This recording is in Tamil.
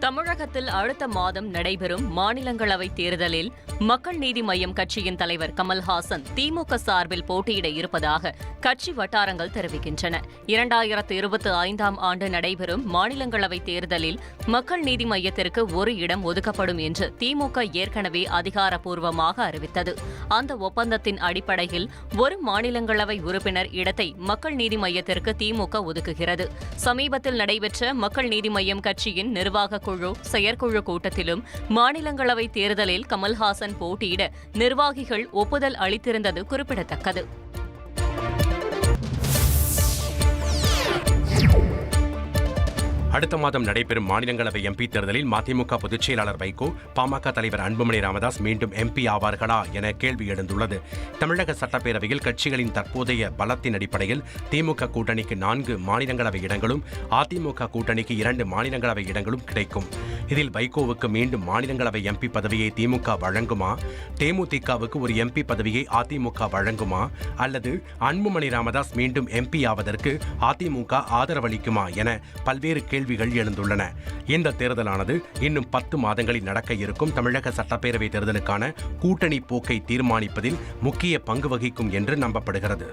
தமிழகத்தில் அடுத்த மாதம் நடைபெறும் மாநிலங்களவை தேர்தலில் மக்கள் நீதி மய்யம் கட்சியின் தலைவர் கமல்ஹாசன் திமுக சார்பில் போட்டியிட இருப்பதாக கட்சி வட்டாரங்கள் தெரிவிக்கின்றன. இரண்டாயிரத்து இருபத்தி ஐந்தாம் ஆண்டு நடைபெறும் மாநிலங்களவை தேர்தலில் மக்கள் நீதி மய்யத்திற்கு ஒரு இடம் ஒதுக்கப்படும் என்று திமுக ஏற்கனவே அதிகாரப்பூர்வமாக அறிவித்தது. அந்த ஒப்பந்தத்தின் அடிப்படையில் ஒரு மாநிலங்களவை உறுப்பினர் இடத்தை மக்கள் நீதி மய்யத்திற்கு திமுக ஒதுக்குகிறது. சமீபத்தில் நடைபெற்ற மக்கள் நீதி மய்யம் கட்சியின் நிர்வாக குழு செயற்குழு கூட்டத்திலும் மாநிலங்களவை தேர்தலில் கமல்ஹாசன் போட்டியிட நிர்வாகிகள் ஒப்புதல் அளித்திருந்தது குறிப்பிடத்தக்கது. அடுத்த மாதம் நடைபெறும் மாநிலங்களவை எம்பி தேர்தலில் மதிமுக பொதுச் செயலாளர் வைகோ பாமக தலைவர் அன்புமணி ராமதாஸ் மீண்டும் எம்பி ஆவார்களா என கேள்வி எழுந்துள்ளது. தமிழக சட்டப்பேரவையில் கட்சிகளின் தற்போதைய பலத்தின் அடிப்படையில் திமுக கூட்டணிக்கு நான்கு மாநிலங்களவை இடங்களும் அதிமுக கூட்டணிக்கு இரண்டு மாநிலங்களவை இடங்களும் கிடைக்கும். இதில் வைகோவுக்கு மீண்டும் மாநிலங்களவை எம்பி பதவியை திமுக வழங்குமா? தேமுதிகவுக்கு ஒரு எம்பி பதவியை அதிமுக வழங்குமா? அல்லது அன்புமணி ராமதாஸ் மீண்டும் எம்பி ஆவதற்கு அதிமுக ஆதரவளிக்குமா என பல்வேறு கேள்வி கேள்விகள் எழுந்துள்ளன. இந்த தேர்தலானது இன்னும் பத்து மாதங்களில் நடக்க இருக்கும் தமிழக சட்டப்பேரவை தேர்தலுக்கான கூட்டணி போக்கை தீர்மானிப்பதில் முக்கிய பங்கு வகிக்கும் என்று நம்பப்படுகிறது.